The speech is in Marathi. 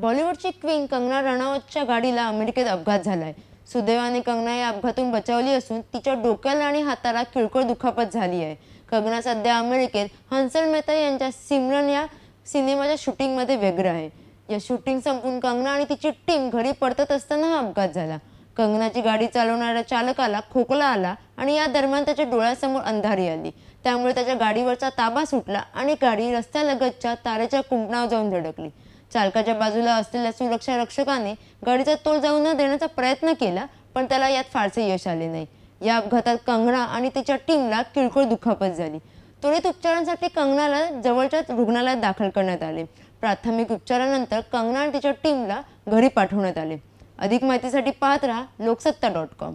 बॉलिवूडची क्वीन कंगना रणावतच्या गाडीला अमेरिकेत अपघात झालाय. सुदैवाने कंगना या अपघातून बचावली असून तिच्या डोक्याला आणि हाताला किळकोळ दुखापत झाली आहे कंगना सध्या अमेरिकेत हंसल मेहता यांच्या सिमरन या सिनेमाच्या शूटिंगमध्ये व्यग्र आहे. या शूटिंग संपून कंगना आणि तिची टीम घरी परतत असताना हा अपघात झाला. कंगनाची गाडी चालवणाऱ्या चालकाला खोकला आला आणि या दरम्यान त्याच्या डोळ्यासमोर अंधारी आली. त्यामुळे त्याच्या गाडीवरचा ताबा सुटला आणि गाडी रस्त्यालगतच्या तारेच्या कुंपणावर जाऊन धडकली. चालकाच्या बाजूला असलेल्या सुरक्षा रक्षकाने गाडीचा तोल जाऊ न देण्याचा प्रयत्न केला पण त्याला यात फारसे यश आले नाही. या अपघातात कंगना आणि तिच्या टीमला किरकोळ दुखापत झाली. त्वरित उपचारांसाठी कंगनाला जवळच्या रुग्णालयात दाखल करण्यात आले. प्राथमिक उपचारानंतर कंगना आणि तिच्या टीमला घरी पाठवण्यात आले. अधिक माहितीसाठी पाहत राहा लोकसत्ता डॉट कॉम.